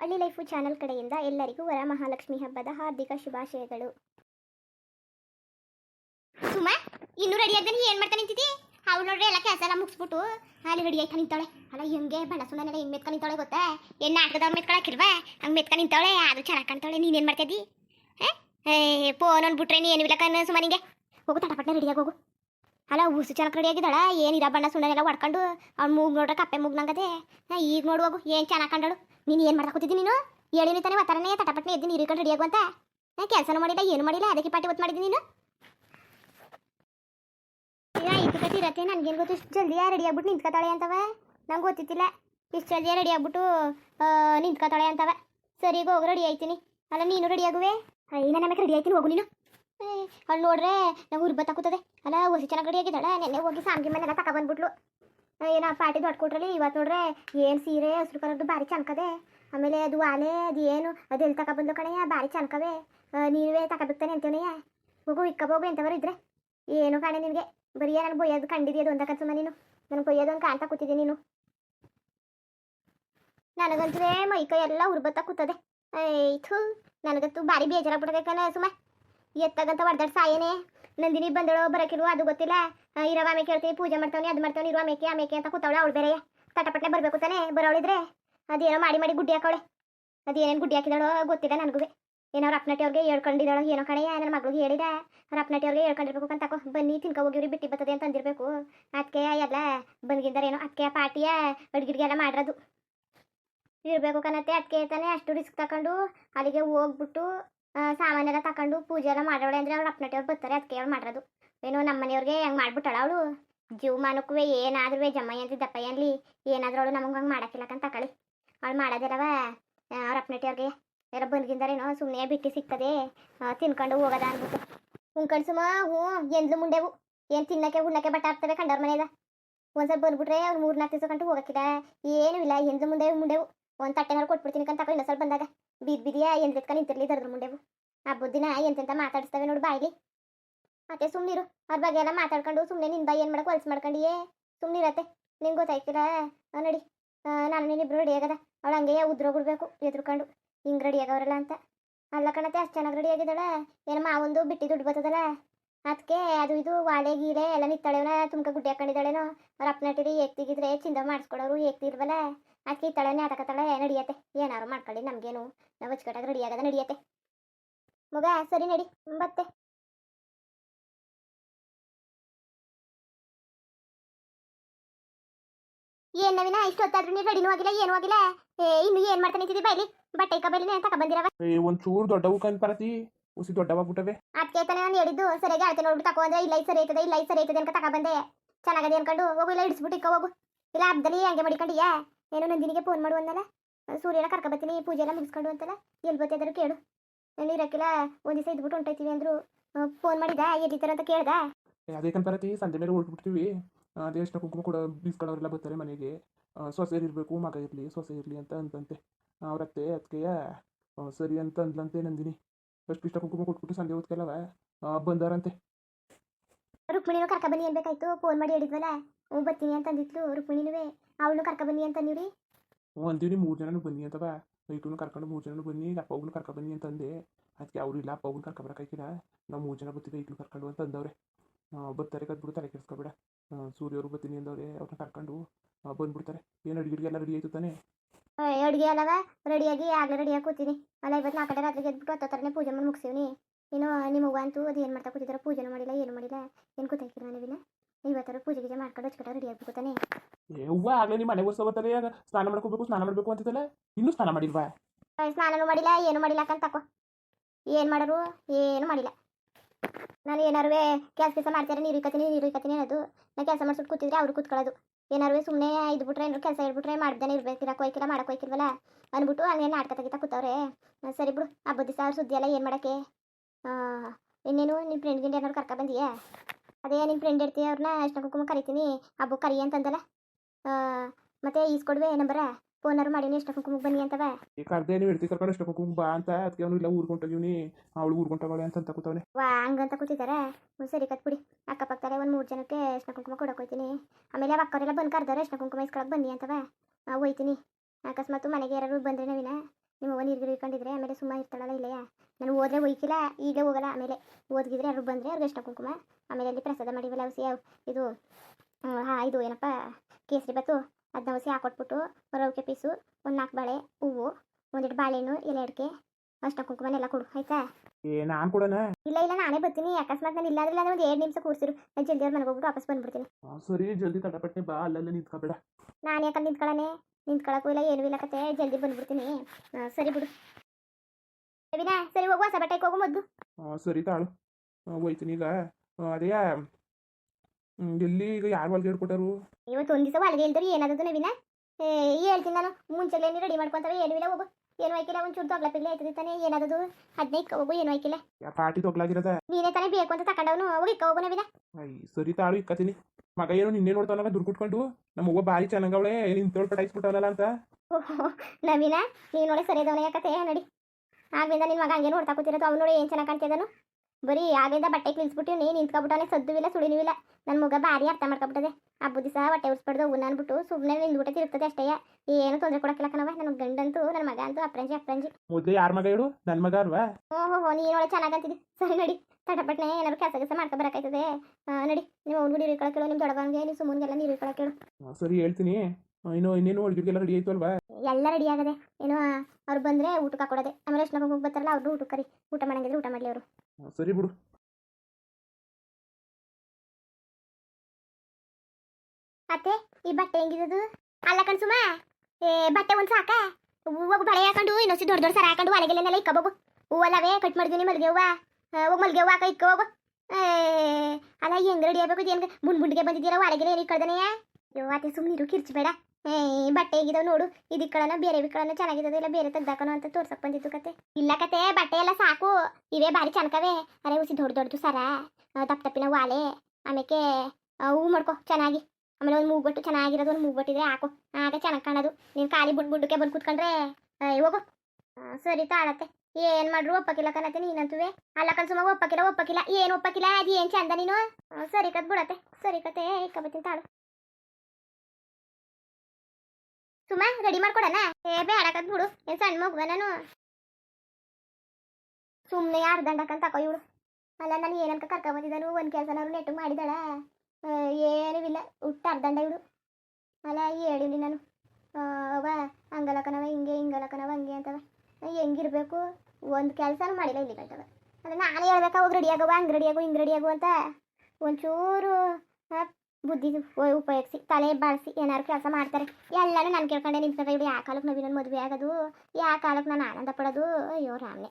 ಹಳ್ಳಿ life channel ಕಡೆಯಿಂದ ಎಲ್ಲರಿಗೂ ವರಮಹಾಲಕ್ಷ್ಮಿ ಹಬ್ಬದ ಹಾರ್ದಿಕ ಶುಭಾಶಯಗಳು. ಸುಮಾ ಇನ್ನೂ ರೆಡಿ ಆದ್ಮೇಲೆ ನೀ ಏನು ಮಾಡ್ತಾ ನಿಂತಿದ್ದಿ? ಅವ್ಳು ನೋಡ್ರಿ ಎಲ್ಲ ಕೆಲಸ ಎಲ್ಲ ಮುಗಿಸ್ಬಿಟ್ಟು ಅಲ್ಲಿ ರೆಡಿ ಆಯ್ತಾ ನಿಂತಾಳೆ. ಅಲ್ಲ, ಹೆಂಗೆ ಬಣ್ಣ ಸುಮ್ಮನೆ ಹೆಂಗೆ ಮೆತ್ಕೊಂಡು ನಿಂತಾಳೆ ಗೊತ್ತಾ? ಏನು ನಾಟಕದವ್ರು ಮೆತ್ಕೊಳಕ್ಕಿಲ್ವಾ? ಹಂಗೆ ಮೆತ್ಕೊಂಡು ನಿಂತಾಳೆ ಅದು ಚೆನ್ನಾಗಿ ಕಾಣ್ತಾಳೆ. ನೀನೇನು ಮಾಡ್ತಿದ್ದಿ ಹೇ? ಏ, ಫೋನ್ ಅಂದ್ಬಿಟ್ರೆ ನೀನು ಇಲ್ಲ ಕಣ್ಣು ಸುಮ್ಮ ನಿಂಗೆ. ಹೋಗು ತಟಪಟ್ಟೆ ರೆಡಿಯಾಗಿ ಹೋಗು. ಅಲ್ಲ ಉಸು ಚೆನ್ನಾಗಿ ರೆಡಿ ಆಗಿದ್ದಾಳ ಏನಿರ ಬಣ್ಣ ಸುಣ್ಣನೆಲ್ಲ ಹೊಡ್ಕೊಂಡು ಅವ್ನು ಮೂಗ್ ನೋಡ್ರೆ ಕಪ್ಪೆ ಮೂಗ್ನಂಗದೆ. ಈಗ ನೋಡುವಾಗು ಏನು ಚೆನ್ನಾಗಿ ಕಂಡಳು ನೀನು ಏನು ಮಾಡ್ತಾ ನೀನು? ಹೇಳಿನಿ ತಾನೇ ಒತ್ತರನೇ ತಟಪಟ್ಟನೆ ಎದ್ದು ನೀರು ರೆಡಿ ನಾನು ಕೆಲಸನೂ ಮಾಡಿಲ್ಲ, ಏನು ಮಾಡಿಲ್ಲ, ಅದಕ್ಕೆ ಪಾಟಿ ಒತ್ತು ಮಾಡಿದ್ದೀನಿ ನೀನು? ಈಗ ಕಟ್ಟಿ ಇರತ್ತೆ, ನನಗೇನು ಗೊತ್ತು, ಇಷ್ಟು ಜಲ್ದಿ ರೆಡಿ ಆಗ್ಬಿಟ್ಟು ನಿಂತ್ಕೊತಾಳೆ ಅಂತವ? ನಂಗೆ ಗೊತ್ತಿತ್ತಿಲ್ಲ. ಇಷ್ಟು ಜಲ್ದಿ ರೆಡಿ ಆಗ್ಬಿಟ್ಟು ನಿಂತ್ಕೊತಾಳೆ ಅಂತವ. ಸರಿ, ಹೋಗಿ ರೆಡಿ ಆಯ್ತೀನಿ. ಅಲ್ಲ, ನೀನು ರೆಡಿ ಆಗುವೆ? ಇಲ್ಲ ನಮಗೆ ರೆಡಿ ಆಯ್ತೀನಿ, ಹೋಗು ನೀನು. ಅಲ್ಲಿ ನೋಡ್ರೆ ನಾವು ಉರ್ಬತ್ತಾಕುತ್ತದೆ ಅಲ್ಲ ಹೊಸ ಚೆನ್ನಾಗಿ ರೆಡಿ ಆಗಿದ್ದಾಳೆ, ನೆನ್ನೆ ಹೋಗಿ ಸಾಂಗಿ ಮನೆಲ್ಲ ತಗೊಬಂದ್ಬಿಟ್ಲು ಏನೋ ಪಾರ್ಟಿ ದೊಡ್ಡ ಇವತ್ತು ನೋಡ್ರೆ ಏನು ಸೀರೆ ಹಸಿರು ಕಲರ್ದು ಭಾರಿ ಚನ್ಕದೆ ಆಮೇಲೆ ಅದು ಆಲೆ, ಅದು ಏನು, ಅದು ಎಲ್ಲಿ ತಗೊಬಂದು ಕಣಯ್ಯ, ಭಾರಿ ಚನ್ಕವೆ ನೀವೇ ತಗೋಬೇಕಾನೆ ಅಂತೀವನಯ್ಯ? ಹೋಗು ಇಕ್ಕ ಹೋಗು ಎಂಥವ್ರು ಇದ್ರೆ. ಏನು ಕಾಣೆ ನಿನಗೆ? ಬರೀ ನಾನು ಬೊಯ್ಯೋದು ಅದು ಒಂದಕ್ಕ ಸುಮ್ಮನೆ ನೀನು? ನನಗೆ ಬೊಯ್ಯೋದು ಅಂತ ಕಾಣ್ತಾ ಕೂತಿದ್ದೆ ನೀನು? ನನಗಂತೂ ಮೈ ಕೈ ಎಲ್ಲ ಉರ್ಬತ್ತ ಕೂತದೆ. ಆಯ್ತು ನನಗಂತೂ ಭಾರಿ ಕಣ ಸುಮ್ಮ ಎತ್ತಾಗಂತ ಹೊಡೆದಾಡ್ ಸಾಯೇನೆ. ನಂದಿನಿ ಬಂದಳು, ಬರಕಿಲ್ವ, ಅದು ಗೊತ್ತಿಲ್ಲ. ಇರವ ಆಮೇಲೆ ಕೇಳ್ತೀನಿ ಪೂಜೆ ಮಾಡ್ತಾವನಿ, ಅದು ಮಾಡ್ತಾವನಿ ಇರುವ ಮೇಕೆ ಆ ಮೇಕೆ ಅಂತ ಕೂತವಳೆ ಅವಳು ಬೇರೆ ತಟಪಟ್ನೆ ಬರಬೇಕು ತಾನೆ ಬರೋಳಿದ್ರೆ ಅದೇನೋ ಮಾಡಿ ಮಾಡಿ ಗುಡ್ಡಿ ಹಾಕೋಳೆ ಅದೇನೇನು ಗುಡ್ಡಿ ಹಾಕಿದಳೋ ಗೊತ್ತಿಲ್ಲ ನನಗೂ ಏನೋ ರಪ್ನಟಿ ಅವ್ರಿಗೆ ಹೇಳ್ಕೊಂಡಿದ್ದಾಳು ಏನೋ ಕಣೆಯ ನನ್ನ ಮಗಳಿಗೆ ಹೇಳಿದ. ರಪ್ನಟಿ ಅವ್ರಿಗೆ ಹೇಳ್ಕೊಂಡಿರ್ಬೇಕು ಅಂತ ಬನ್ನಿ ತಿನ್ಕೊ ಹೋಗಿವ್ರಿ ಬಿಟ್ಟಿ ಬರ್ತದೆ ಅಂತ ಅಂದಿರ್ಬೇಕು. ಅದಕ್ಕೆ ಎಲ್ಲ ಬಂದ್ಗಿದ್ದಾರೇನೋ ಅದಕ್ಕೆ ಪಾರ್ಟಿಯ ಅಡ್ಗಿಡ್ಗೆ ಎಲ್ಲ ಮಾಡಿರೋದು. ಇರಬೇಕು ಕಣತ್ತೆ ಅದಕ್ಕೆ ತಾನೆ ಅಷ್ಟು ರಿಸ್ಕ್ ತಗೊಂಡು ಅಲ್ಲಿಗೆ ಹೋಗ್ಬಿಟ್ಟು ಸಾಮಾನೆಲ್ಲ ತಕೊಂಡು ಪೂಜೆ ಎಲ್ಲ ಮಾಡೋಳೆ ಅಂದ್ರೆ ಅವ್ರು ರಪ್ನಟ್ಟಿ ಅವ್ರು ಬರ್ತಾರೆ. ಅದಕ್ಕೆ ಅವ್ಳು ಮಾಡೋದು ಏನೋ ನಮ್ಮ ಮನೆಯವ್ರಿಗೆ ಹೆಂಗೆ ಮಾಡ್ಬಿಟ್ಟಾಳ ಅವಳು? ಜೀವಮಾನಕ್ಕೂ ಏನಾದ್ರೂ ಜಮ್ಮಯ್ಯ ಅಂತ ದಪ್ಪಯ್ಯ ಅನ್ಲಿ ಏನಾದ್ರೂ ಅವಳು ನಮಗೆ ಹಂಗೆ ಮಾಡಕ್ಕಿಲ್ಲಕಂತ ತಕೊಳ್ಳಿ ಅವಳು ಮಾಡೋದಿರವ ಅವ್ರ ಅಪ್ನಟ್ಟಿ ಯಾರ ಬಂದ್ಗಿಂದಾರೇನೋ ಸುಮ್ಮನೆ ಬಿಟ್ಟಿ ಸಿಗ್ತದೆ. ತಿನ್ಕೊಂಡು ಹೋಗದ ಅಂದ್ಬಿಟ್ಟು ಉಣ್ಕೊಂಡು ಸುಮ, ಹ್ಞೂ, ಎಂದ್ಲು ಮುಂಡೆವು. ಏನು ತಿನ್ನಕ್ಕೆ ಉಣ್ಣಕ್ಕೆ ಬಟ್ಟ ಆಗ್ತವೆ ಕಂಡವ್ರ ಮನೆಯದ ಒಂದ್ಸಲ ಬಂದ್ಬಿಟ್ರೆ ಅವ್ರು ಮೂರು ನಾಲ್ಕು ದಿವಸ ಕಂಡು ಹೋಗಕ್ಕಿಲ್ಲ. ಏನೂ ಇಲ್ಲ, ಎಂದ್ಲು ಮುಂದೆ ಮುಂಡೆವು. ಒಂದು ತಟ್ಟೆನಾರು ಕೊಟ್ಬಿಡ್ತೀನಿ ಕಂತ ಇನ್ನೊಂದ್ಸಲ ಬಂದಾಗ. ಬೀದ್ ಬಿದಿಯಾ ಎಂದ್ಲೆತ್ಕ ನಿಂತಿರ್ಲಿ ದರ್ದ್ರ ಮುಂಡೆವು. ಹಬ್ಬದ ದಿನ ಎಂತೆಂತ ಮಾತಾಡಿಸ್ತವೆ ನೋಡು ಬಾಯ್ಲಿ. ಮತ್ತೆ ಸುಮ್ಮನಿರು ಅವ್ರ ಬಗ್ಗೆ ಎಲ್ಲ ಮಾತಾಡ್ಕೊಂಡು ಸುಮ್ಮನೆ ನಿನ್ನ ಬಾಯಿ ಏನು ಮಾಡಕ್ಕೆ ಹೊಲ್ಸ್ ಮಾಡ್ಕೊಂಡಿಯೇ? ಸುಮ್ಮನಿರತ್ತೆ ನಿಂಗೆ ಗೊತ್ತಾಯ್ತಿಲ್ಲ ನಡಿ. ನಾನು ನೀನಿಬ್ರು ರೆಡಿ ಆಗದ. ಅವಳು ಹಂಗೆ ಉದ್ರೋಗಿಡ್ಬೇಕು ಎದ್ರುಕೊಂಡು. ಹಿಂಗೆ ರೆಡಿ ಆಗವ್ರಲ್ಲ ಅಂತ. ಅಲ್ಲ ಕಣತೆ ಅಷ್ಟು ಚೆನ್ನಾಗಿ ರೆಡಿ ಆಗಿದ್ದಾಳೆ. ಏನು ಮಾವೊಂದು ಬಿಟ್ಟು ದುಡ್ಡು ಬರ್ತದಲ್ಲ? ಅದಕ್ಕೆ ಅದು ಇದು ವಾಳೆ ಗೀಲೆ ಎಲ್ಲ ನಿತ್ತಾಳೆವನ ತುಮ್ಕ ಗುಡ್ಡೆ ಹಾಕೊಂಡಿದ್ದಾಳೇನೋ. ಅವ್ರ ಅಪ್ಪನಟ್ಟಿರಿ ಏಕ್ತಿಗಿದ್ರೆ ಚಿಂದ ಮಾಡಿಸ್ಕೊಡೋರು ಏಕ್ತಿಲ್ವಲ್ಲ ಅದಕ್ಕೆ ಇತ್ತಾಳೆ ತಳೇ ನಡಿಯತ್ತೆ ಏನಾರು ಮಾಡ್ಕೊಳ್ಳಿ ನಮಗೇನು ನಾವು ಹಚ್ಕಟ್ಟಾಗ ರೆಡಿ ಆಗದ ನಡಿಯತ್ತೆ. ಮಗ ಸರಿ ನಡಿ ಬತ್ತೆ. ಏನ್ ನವೀನ ಇಷ್ಟು ಹೊತ್ತಾದ್ರೂ ನೀನು ರೆಡಿನೂ ಆಗಿಲ್ಲ ಏನೂ ಆಗಿಲ್ಲ? ಏ ಇನ್ನು ಏನ್ ಮಾಡ್ತಾನೆ ನಿಂತಿದ್ದಿ ಬೈಲಿ ಬಟ್ಟೆ ಕಬಲಿನ ತಕ ಬಂದಿರವ? ಏ ಒಂಚೂರು ದೊಡ್ಡವು ಕಣ್ ಪರತಿ ಉಸಿ ದೊಡ್ಡವಾಗ್ಬಿಟ್ಟವೆ. ಅದಕ್ಕೆ ತಾನೆ ನಾನು ಹೇಳಿದ್ದು ಸರಿಯಾಗಿ ಅಳತೆ ನೋಡ್ಬಿಟ್ಟು ತಕೋ ಅಂದ್ರೆ ಇಲ್ಲ ಸರಿ ಐತದ ಇಲ್ಲ ಸರಿ ಐತದ ಅಂತ ತಕ ಬಂದೆ. ಚೆನ್ನಾಗದೆ ಅನ್ಕೊಂಡು ಹೋಗು ಇಲ್ಲ ಇಡಿಸ್ಬಿಟ್ಟು ಇಕ್ಕ ಹೋಗು. ಇಲ್ಲ ಅಬ್ದಲಿ ಹಂಗೆ ಮಾಡಿಕೊಂಡಿಯಾ? ಏನೋ ನಂದಿನಿಗೆ ಫೋನ್ ಮಾಡು ಅಂದಲ್ಲ. ಸೂರ್ಯನ ಕರ್ಕೊಬತ್ತೀನಿ ಪೂಜೆ ಎಲ್ಲ ಮುಗಿಸ್ಕೊಂಡು ಅಂತಲ್ಲ ಎಲ್ಲಿ ಬತ್ತಿದ್ರು ಕೇಳು. ನಾನು ಇರಕ್ಕಿಲ್ಲ, ಒಂದ್ ದಿವಸ ಇದ್ಬಿಟ್ಟು ಹೊಂಟೈತೀವಿ ಅಂದ್ರು ಫೋನ್ ಮಾಡಿದ ಎಲ್ಲಿದ್ದಾರೆ ಅಂತ ಕೇಳ್ದ? ಅದೇ ಸಂಜೆ ಮೇಲೆ ಹೊರಟ್ಬಿಡ್ತೀವಿ ಅದೇ ಎಷ್ಟು ಕುಂಕುಮ ಕೂಡ ಬೀಸ್ಕೊಳ್ಳೋರೆಲ್ಲ ಬರ್ತಾರೆ ಮನೆಗೆ. ಸೊಸೆ ಇರಬೇಕು, ಮಗ ಇರಲಿ, ಸೊಸೆ ಇರಲಿ ಅಂತ ಅಂತಂತೆ ಅವ್ರತ್ತೆ ಅದಕ್ಕೆ ಸರಿ ಅಂತ ಅಂದ್ಲಂತೆ ನಂದಿನಿ. ಅಷ್ಟು ಇಷ್ಟ ಕುಂಕುಮ ಕೊಟ್ಬಿಟ್ಟು ಸಂಜೆ ಹೊತ್ಕೆಲ್ಲವ ಬಂದಾರಂತೆ. ರುಕ್ಮಿಣಿನೂ ಕರ್ಕ ಬನ್ನಿ ಅನ್ಬೇಕಾಯ್ತು. ಫೋನ್ ಮಾಡಿ ಹೇಳಿದ್ವಲ್ಲ? ಹ್ಞೂ ಬರ್ತೀನಿ ಅಂತ ಅಂದಿದ್ಲು ರುಕ್ಮಿಣಿನುವೆ. ಅವಳು ಕರ್ಕ ಬನ್ನಿ ಅಂತ ನೀವ್ರಿ ಅಂತೀವಿ ಮೂರು ಜನನು ಬನ್ನಿ ಅಂತವ. ಐಟೂನು ಕರ್ಕೊಂಡು ಮೂರು ಜನನು ಬನ್ನಿ ಅಪ್ಪ ಕರ್ಕೊ ಬನ್ನಿ ಅಂತಂದೆ ಅದಕ್ಕೆ ಅವ್ರು ಇಲ್ಲ ಅಪ್ಪ ಕರ್ಕ ಕರ್ಕೊ ಬರೋಕಾಯ್ತಿಲ್ಲ ನಾವು ಮೂರು ಜನ ಬರ್ತೀವಿ ಐಟ್ಲು ಕರ್ಕೊಂಡು ಅಂತ ಅಂದವ್ರೆ. ಬರ್ತಾರೆ ಕದ್ಬಿಡು ತಲೆ ಸೂರ್ಯ ಸೂರ್ಯವರು ಬರ್ತೀನಿ ಅಂದವ್ರೆ ಅವ್ರನ್ನ ಕರ್ಕೊಂಡು ಬಂದ್ಬಿಡ್ತಾರೆ. ಏನು ಅಡುಗೆ ಎಲ್ಲ ರೆಡಿ ಆಯ್ತು ತಾನೆ? ಅಡುಗೆ ಅಲ್ಲವ? ರೆಡಿಯಾಗಿ ಆಗಲೇ ರೆಡಿಯಾಗಿ ಕೂತೀನಿ. ಅಲ್ಲ ಇವತ್ತು ನಾಲ್ಕು ಕಡೆ ರಾತ್ರಿಗೆ ಎದ್ಬಿಟ್ಟು ಹತ್ತು ಥರನೇ ಪೂಜೆ ಮಾಡಿ ಮುಗಿಸಿವ್ನಿ ಇನ್ನು ನಿಮ್ಮ ಅವ್ವ ಅಂತೂ ಅದು ಏನು ಮಾಡ್ತಾ ಕೂತಿದಾರೆ ಪೂಜೆನೂ ಮಾಡಿಲ್ಲ ಏನು ಮಾಡಿಲ್ಲ ಏನು ಗೊತ್ತಾಯ್ತಿಲ್ಲ ನೀವಿನ ಇವತ್ತರ ಪೂಜೆ ಗೀಜೆ ಮಾಡ್ಕೊಂಡು ಹಚ್ಕಟ್ಟ ರೆಡಿ ಆಗ್ಬಿಡ್ತಾನೆ ಏ ಹೂವ ಆಗಲೇ ನಿಮ್ಮ ಮನೆಗೆ ವರ್ಷ ಬರ್ತಾರೆ ಆಗ ಸ್ನಾನ ಮಾಡ್ಕೋಬೇಕು ಸ್ನಾನ ಮಾಡಬೇಕು ಅಂತಿದ್ದಲ್ಲ ಇನ್ನೂ ಸ್ನಾನ ಮಾಡಿಲ್ವಾ? ಸ್ನಾನನೂ ಮಾಡಿಲ್ಲ ಏನು ಮಾಡಿಲ್ಲ ಅಂತ ತಕೋ. ಏನು ಮಾಡೋರು? ಏನು ಮಾಡಿಲ್ಲ. ನಾನು ಏನಾರು ಕೆಲಸ ಕೆಲಸ ಮಾಡ್ತಾರೆ ನೀರು ಇಕ್ಕತ್ತೀನಿ ನೀರು ಇಕ್ಕತ್ತೀನಿ ಅನ್ನೋದು. ನಾ ಕೆಲಸ ಮಾಡ್ಸ್ಬಿಟ್ಟು ಕೂತಿದ್ರೆ ಅವ್ರು ಕೂತ್ಕೊಳ್ಳೋದು. ಏನಾರು ಸುಮ್ಮನೆ ಇದ್ಬಿಟ್ರೆ ಏನಾರು ಕೆಲಸ ಹೇಳ್ಬಿಟ್ರೆ ಮಾಡ್ದೇನೆ ಇರ್ಬೇಕಿಲ್ಲ ಕೊಯ್ಕಿಲ್ಲ ಮಾಡಕ್ಕೆ ಹೋಯ್ಕಿಲ್ವಲ್ಲ ಅಂದ್ಬಿಟ್ಟು ಹಂಗೆ ನಾಟಕ ತೆಗಿತಾ ಕೂತವ್ರೆ. ಸರಿ ಬಿಡು ಹಬ್ಬದ ದಿವಸ ಅವ್ರ ಸುದ್ದಿ ಎಲ್ಲ ಏನು ಮಾಡೋಕ್ಕೆ? ಇನ್ನೇನು ನಿಮ್ಮ ಫ್ರೆಂಡ್ ಗಿಂಡ್ ಏನಾರು ಕರ್ಕ ಬಂದಿಯಾ? ಅದೇ ನಿಮ್ಮ ಫ್ರೆಂಡ್ ಇರ್ತೀಯ ಅವ್ರನ್ನ ಅಷ್ಟು ಕುಂಕುಮ ಕರಿತೀನಿ. ಹಬ್ಬ ಕರಿ ಅಂತಂದಲ್ಲ. ಮತ್ತೆ ಈಸ್ಕೊಡ್ವೆ ನಂಬರ? ಫೋನಾರು ಮಾಡೀನಿ ಎಷ್ಟು ಕುಂಕುಮಕ್ಕೆ ಬನ್ನಿ ಅಂತವ. ಈ ಕರ್ದೆ ನೀವು ಇರ್ತಿ ಕರ್ಕೊಂಡು ಎಷ್ಟು ಕುಂಕುಮ ಬಾ ಅಂತ. ಅದಕ್ಕೆ ಅವನು ಇಲ್ಲ ಊರ್ಗೊಂಟೋಗಿವ್ನಿ ಅವಳು ಊರ್ಕೊಂಡವಳೆ ಅಂತ ಕೂತವನೆ. ವಾ ಹಂಗಂತ ಕೂತಿದ್ದಾರೆ ಸರಿ ಕತ್ಬಿಡಿ ಅಕ್ಕಪಕ್ಕದಲ್ಲೇ ಒಂದು ಮೂರು ಜನಕ್ಕೆ ಎಷ್ಟನ ಕುಂಕುಮ ಕೊಡಕ್ಕೆ ಹೋಯ್ತೀನಿ. ಆಮೇಲೆ ಅವ ಅಕ್ಕವರೆಲ್ಲ ಬಂದು ಕರ್ದಾರೆ ಎಷ್ಟನ ಕುಂಕುಮ ಇಸ್ಕೊಳಕ್ಕೆ ಬನ್ನಿ ಅಂತವ. ನಾವು ಹೋಯ್ತೀನಿ. ಅಕಸ್ಮಾತ್ ಮನೆಗೆ ಯಾರು ಬಂದ್ರೆ ನವೀನ? ನಿಮ್ಮ ಅವ್ವ ನೀರು ಇಟ್ಕೊಂಡಿದ್ರೆ ಆಮೇಲೆ ಸುಮ್ಮ ಇರ್ತಾಳಲ್ಲ ಇಲ್ಲೇ. ನಾನು ಹೋದ್ರೆ ಒಯ್ಕಿಲ್ಲ ಈಗ ಹೋಗಲ್ಲ ಆಮೇಲೆ ಓದ್ಗಿದ್ರೆ ಯಾರು ಬಂದರೆ ಅವ್ರಿಗೆ ಅಷ್ಟ ಕುಂಕುಮ. ಆಮೇಲೆ ಅಲ್ಲಿ ಪ್ರಸಾದ ಮಾಡಿವಲ್ಲ ಔಸಿ ಇದು ಹಾಂ ಇದು ಏನಪ್ಪ ಕೇಸರಿ ಬತ್ತು ಅದನ್ನ ಔಸಿ ಹಾಕೊಟ್ಬಿಟ್ಟು ರವಿಕೆ ಪೀಸು ಒಂದು ನಾಲ್ಕು ಬಾಳೆ ಹೂವು ಒಂದೆರಡು ಬಾಳೆಹಣ್ಣು ಎಲೆ ಅಡಿಕೆ ಅಷ್ಟ ಕುಂಕುಮನೆಲ್ಲ ಕೊಡು ಆಯ್ತಾ? ಏ ನಾನು ಕೊಡೋಣ? ಇಲ್ಲ ಇಲ್ಲ ನಾನೇ ಬರ್ತೀನಿ ಅಕಸ್ಮಾತ್ ನಾನು ಇಲ್ಲ ಅಂದ್ರೆ ಒಂದು ಎರಡು ನಿಮಿಷ ಕೂರ್ಸಿರು. ನಾನು ಜಲ್ದಿ ಅವ್ರ ಮನೆಗೆ ಹೋಗ್ಬಿಟ್ಟು ವಾಪಸ್ ಬಂದ್ಬಿಡ್ತೀನಿ. ಸರಿ ಜಲ್ದಿ ತಡಪಟ್ಟೆ ಬಾ ಅಲ್ಲೆಲ್ಲ ನಿಂತ್ಕೊಬೇಡ ನಾನು ಯಾಕಂದ್ರೆ ನಿಂತ್ಕೊಳ್ಳನೆ ನಿಂತ್ಕೊಳ್ಳೋಕ್ಕೂ ಇಲ್ಲ ಏನೂ ಇಲ್ಲ ಕತೆ ಜಲ್ದಿ ಬಂದ್ಬಿಡ್ತೀನಿ. ಸರಿ ಬಿಡು. ರವಿನಾ ಸರಿ ಹೋಗುವ ಹೊಸ ಬಟ್ಟೆಗೆ ಹೋಗು ಮೊದ್ಲು. ಸರಿ ತಾಳು. ಹೋಯ್ತೀನಿ ಈಗ. ಅದೇ ಎಲ್ಲಿ ಈಗ ಯಾರು ಹೊಲ್ಗೆ ಹಿಡ್ಕೊಟ್ಟಾರು? ಇವತ್ತು ಒಂದು ದಿವಸ ಒಳಗೆ ಇಲ್ದ್ರೆ ಏನಾದದು ನವೀನ ಏ ಹೇಳ್ತೀನಿ ನಾನು. ಮುಂಚೆಲೆ ರೆಡಿ ಮಾಡ್ಕೊಂತಾವೆ ಏನೂ ಇಲ್ಲ ಹೋಗು. ಏನು ಆಯ್ಕಿಲ್ಲ ಒಂದು ಚೂರು ತೊಗ್ಲ ಪಿಗ್ಲೆ ಆಯ್ತದೆ ತಾನೇ. ಏನದದು? ಹದಿನೈದು ಹೋಗು ಏನೂ ಆಯ್ಕಿಲ್ಲ ಯಾ ಪಾಟಿ ತೊಗ್ಲಾಗಿರದ? ನೀನೇ ತಾನೇ ಬೇಕು ಅಂತ ತಕಂಡವನು. ಹೋಗಿ ಹೋಗು ನವೀನ ಐ ಸರಿ ತಾಳು ಇಕ್ಕತೀನಿ ಮಗ ಏನು ನಿನ್ನೆ ನೋಡ್ತಾನಲ್ಲ ದುಡ್ಡು ಕುಟ್ಕೊಂಡು. ನಮ್ಮ ಅವ್ವ ಬಾರಿ ಚೆನ್ನಾಗವಳೆ ನಿಂತೋಳ್ ಪಟಾಯಿಸ್ಬಿಟ್ಟವನಲ್ಲ ಅಂತ. ನವೀನ ನೀನು ನೋಡಿ ಸರಿ ಅದವನ ಯಾಕತೆ ನಡಿ. ಆಗಿಂದ ನಿನ್ನ ಮಗ ಹಂಗೆ ನೋಡ್ತಾ ಕೂತಿರೋದು. ಅವ್ನು ನೋಡಿ ಏನು ಚೆನ್ನಾಗಿ ಕಾಣ್ತಿದ್ದಾನು ಬರೀ ಆಗಿಂದ ಬಟ್ಟೆ ನಿಲ್ಸ್ಬಿಟ್ಟು ನೀನು ನಿಂತ್ಕೊಬಿಟ್ಟವನೆ. ಸದ್ದು ಇಲ್ಲ ಸುಳಿನೂ ಇಲ್ಲ ನನ್ನ ಮಗ ಭಾರಿ ಅರ್ಥ ಮಾಡ್ಕೊಬಿಟ್ಟದೆ. ಬುದ್ಧಿ ದಿವಸ ಬಟ್ಟೆ ಉರ್ಸ್ಬಾರ್ದು ಅವ್ನು ಅನ್ಬಿಟ್ಟು ಸುಮ್ಮನೆ ನಿಂದ್ಬಿಟ್ಟೆ ತಿರುಗ್ತದೆ ಅಷ್ಟೇ. ಏನು ತೊಂದರೆ ಕೊಡಕ್ಕಿಲ್ಲ ಕಣವ ನನ್ನ ಅಂತೂ ಅಪ್ರಂಜಿ ಅಪ್ರಂಜಿ. ಮೊದ್ಲು ಯಾರ ಮಗ ಹೇಳು ನನ್ನ ಮಗ ಅಲ್ವಾ? ಓಹೋ ಹೋ ನೀನು ಒಳ್ಳೆ ಚೆನ್ನಾಗಂತಿದ್ದಿ ಸರಿ ನಡಿ. ತಟಪಟ್ನೆ ಏನಾದ್ರು ಕೆಲಸ ಕೆಲಸ ಮಾಡ್ಕೊ ಬರಕಾಯ್ತದೆ ನಡಿ. ನೀವು ಅವ್ನಿಗೂ ನೀರು ಇಟ್ಕೊಳಕ್ಕೆ ಹೇಳು ನಿಮ್ಮ ದೊಡ್ಡ ನೀವು ಸುಮ್ಮನಿಗೆಲ್ಲ ನೀರು ಇಟ್ಕೊಳಕ್ಕೆ ಹೇಳು ಸರಿ ಹೇಳ್ತೀನಿ. ಇನ್ನು ಇನ್ನೇನು ಅಡ್ಗೆಗೆಲ್ಲ ರೆಡಿ ಆಯ್ತು ಅಲ್ವಾ? ಎಲ್ಲ ರೆಡಿ ಆಗದೆ. ಏನೋ ಅವ್ರು ಬಂದ್ರೆ ಊಟಕ್ಕೆ ಹಾಕೊಡೋದೆ. ಆಮೇಲೆ ಎಷ್ಟು ಹೋಗಿ ಬರ್ತಾರಲ್ಲ ಅವ್ರು ಊಟಕ್ಕೆ ಕರಿ. ಊಟ ಮಾಡಂಗಿದ್ರೆ ಊಟ ಮಾಡಲಿ ಅವರು. ಸರಿ ಬಿಡು. ಅತ್ತೆ ಈ ಬಟ್ಟೆ ಹೆಂಗಿದದು? ಅಲ್ಲ ಕಣ್ಸುಮ ಏ ಬಟ್ಟೆ ಒಂದು ಸಾಕ? ಹೂವು ಬಳೆ ಹಾಕೊಂಡು ಇನ್ನೊಸಿ ದೊಡ್ಡ ದೊಡ್ಡ ಸರ ಹಾಕೊಂಡು ಒಳಗೆಲ್ಲ ಇಕ್ಕೋಬೋಗು ಹೂವಲ್ಲವೇ, ಕಟ್ ಮಾಡಿದೀನಿ ಮಲ್ಗೆ ಹೂವ. ಹೋಗಿ ಮಲ್ಗೆ ಹೂವು ಹಾಕ ಇಕ್ಕೋ ಅಲ್ಲ ಹೆಂಗ್ ರೆಡಿ ಆಗ್ಬೇಕು ಏನು ಮುಂಡ್ ಮುಂಡಿಗೆ ಬಂದಿದ್ದೀರಾ? ಒಳಗೆಲ್ಲ ಏನು ಇಕ್ಕಳ್ದನೆಯ ಅಯ್ಯೋ, ಅತ್ತೆ ಸುಮ್ಮನಿರು ಕಿರ್ಚಬೇಡ ಏ, ಬಟ್ಟೆ ಹೇಗಿದಾವ ನೋಡು. ಇದಕ್ಕಳನ ಬೇರೆ ಇಕ್ಕಳನ ಚೆನ್ನಾಗಿದ್ದದ ಇಲ್ಲ ಬೇರೆ ತೆಗ್ದಾಕನೋ ಅಂತ ತೋರ್ಸಕ್ ಬಂದಿತ್ತು ಕತೆ. ಇಲ್ಲ ಕತೆ, ಬಟ್ಟೆ ಎಲ್ಲ ಸಾಕು. ಇವೇ ಭಾರಿ ಚನ್ಕವೆ. ಅರೆ, ಉಸಿ ದೊಡ್ಡ ದೊಡ್ಡದು ಸರ. ದಪ್ಪ ತಪ್ಪಿನ ವಾಲೆ ಆಮೇಲೆ ಹೂ ಮಾಡ್ಕೊ, ಚೆನ್ನಾಗಿ. ಆಮೇಲೆ ಒಂದು ಮೂಗ್ಬಟ್ಟು ಚೆನ್ನಾಗಿರೋದು, ಒಂದು ಮೂಗ್ಬಟ್ಟಿದ್ರೆ ಹಾಕು. ಆಗ ಚೆನ್ನಾಗಿ ಕಾಣೋದು. ನೀನು ಖಾಲಿ ಬುಡ್ ಬುಡ್ಡಕ್ಕೆ ಬಂದು ಕೂತ್ಕೊಂಡ್ರೆ ಹೋಗೋ. ಸರಿ ತಾಳತ್ತೆ. ಏನ್ ಮಾಡ್ರು ಒಪ್ಪಕ್ಕಿಲ್ಲ ಕಣತ್ತೆ ನೀನಂತುವೆ. ಅಲ್ಲ ಕನ್ಸುಮ ಒಪ್ಪಕ್ಕಿಲ್ಲ ಒಪ್ಪಕ್ಕಿಲ್ಲ ಏನು ಒಪ್ಪಕ್ಕಿಲ್ಲ ಅದು ಏನ್ ಚಂದ ನೀನು? ಸರಿ ಕತ್ ಬಿಡತ್ತೆ. ಸರಿ ಕತೆ ಇಕ್ಕಬತ್ತೀನಿ ತಾಳು. ಸುಮ್ಮ ರೆಡಿ ಮಾಡ್ಕೊಡಣ? ಏ, ಬೇಡ ಕತ್ ಬಿಡು. ಏನ್ ಸಣ್ಣ ಮಗುವ ನಾನು? ಸುಮ್ಮನೆ ಯಾರು ದಂಡಕ್ಕಂತ ತಕೋ ಇವಳು. ಅಲ್ಲ, ನಾನು ಏನಂತ ಕರ್ಕ ಬಂದಿದನು ಒಂದು ನಾನು ನೆಟ್ಟು ಮಾಡಿದಾಳ? ಆ, ಏನೂ ಇಲ್ಲ. ಹುಟ್ಟ ಅರ್ಧಂಡ ಇವಳು ಅಲ್ಲ ಹೇಳಿಲ್ಲ ನಾನು. ಅವ ಹಂಗಲಕನವ ಹಿಂಗೆ ಹಿಂಗಲಕನವ ಹಂಗೆ ಅಂತವ. ಹೆಂಗಿರ್ಬೇಕು? ಒಂದು ಕೆಲಸನೂ ಮಾಡಿಲ್ಲ ಇಲ್ಲಿ ಗಂಟವ. ಅಲ್ಲ ನಾನು ಹೇಳ್ಬೇಕಾ ಹೋಗಿ ರೆಡಿ ಆಗವ ಹಂಗೆ ರೆಡಿ ಆಗು ಹಿಂಗೆ ರೆಡಿ ಆಗು ಅಂತ? ಒಂಚೂರು ಬುದ್ಧಿ ಉಪಯೋಗಿಸಿ ತಲೆ ಬಾಳಿಸಿ ಏನಾದ್ರು ಕೆಲಸ ಮಾಡ್ತಾರೆ. ಎಲ್ಲನೂ ನಾನು ಕೇಳ್ಕೊಂಡೆ ನಿಂತ್ಕೊಂಡೆ. ಇವಳು ಯಾವ ಕಾಲಕ್ಕೆ ನವೀನ ಮದುವೆ ಆಗೋದು? ಯಾವ ಕಾಲಕ್ಕೆ ನಾನು ಆನಂದ ಪಡೋದು ಅಯ್ಯೋ ರಾಮನೆ.